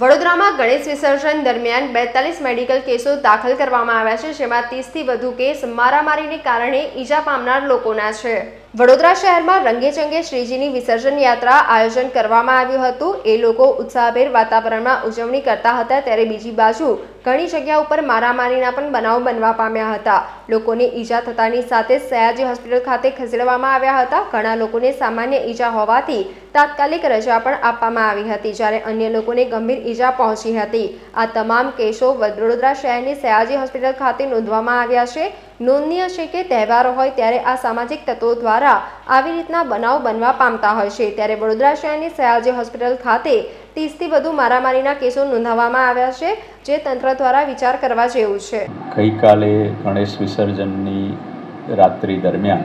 વડોદરામાં ગણેશ વિસર્જન દરમિયાન બેતાલીસ મેડિકલ કેસો દાખલ કરવામાં આવ્યા છે, જેમાં ત્રીસથી વધુ કેસ મારામારીને કારણે ઈજા પામનાર લોકોના છે. વડોદરા શહેરમાં રંગેચંગે શ્રીજીની વિસર્જન યાત્રા આયોજન કરવામાં આવ્યું હતું. એ લોકો ઉત્સાહભેર વાતાવરણમાં ઉજવણી કરતા હતા ત્યારે બીજી બાજુ ઘણી જગ્યા ઉપર મારામારીના પણ બનાવ બનવા પામ્યા હતા. લોકોને ઈજા થતાની સાથે સયાજી હોસ્પિટલ ખાતે ખસેડવામાં આવ્યા હતા. ઘણા લોકોને સામાન્ય ઈજા હોવાથી તાત્કાલિક રજા પણ આપવામાં આવી હતી, જ્યારે અન્ય લોકોને ગંભીર ઈજા પહોંચી હતી. આ તમામ કેસો વડોદરા શહેરની સયાજી હોસ્પિટલ ખાતે નોંધવામાં આવ્યા છે. નોંધનીય છે કે તહેવારો હોય ત્યારે આ સામાજિક તત્વો દ્વારા આવી રીતના બનાવ બનવા પામતા હોય છે. ત્યારે વડોદરા શહેરની સયાજી હોસ્પિટલ ખાતે ત્રીસથી વધુ મારામારીના કેસો નોંધાવવામાં આવ્યા છે, જે તંત્ર દ્વારા વિચાર કરવા જેવું છે. ગઈકાલે ગણેશ વિસર્જનની રાત્રિ દરમિયાન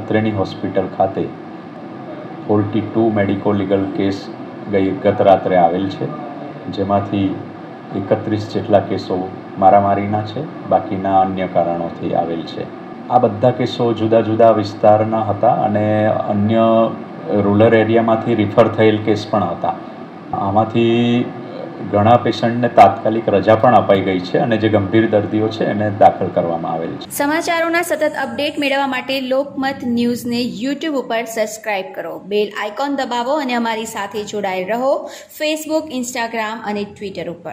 અત્રેની હોસ્પિટલ ખાતે forty two medico legal case ગઈ ગત રાત્રે આવેલ છે. જેમાંથી એકત્રીસ જેટલા કેસો મારામારીના છે, બાકીના અન્ય કારણોથી આવેલ છે. આ બધા કેસો જુદા જુદા વિસ્તારના હતા અને અન્ય રૂરલ એરિયામાંથી રિફર થયેલ કેસ પણ હતા. આમાંથી ઘણા પેશન્ટને તાત્કાલિક રજા પણ અપાઈ ગઈ છે અને જે ગંભીર દર્દીઓ છે એને દાખલ કરવામાં આવેલ છે. સમાચારોના સતત અપડેટ મેળવવા માટે લોકમત ન્યૂઝને યુટ્યુબ ઉપર સબસ્ક્રાઇબ કરો. બેલ આઇકોન દબાવો અને અમારી સાથે જોડાયેલ રહો ફેસબુક, ઇન્સ્ટાગ્રામ અને ટ્વિટર ઉપર.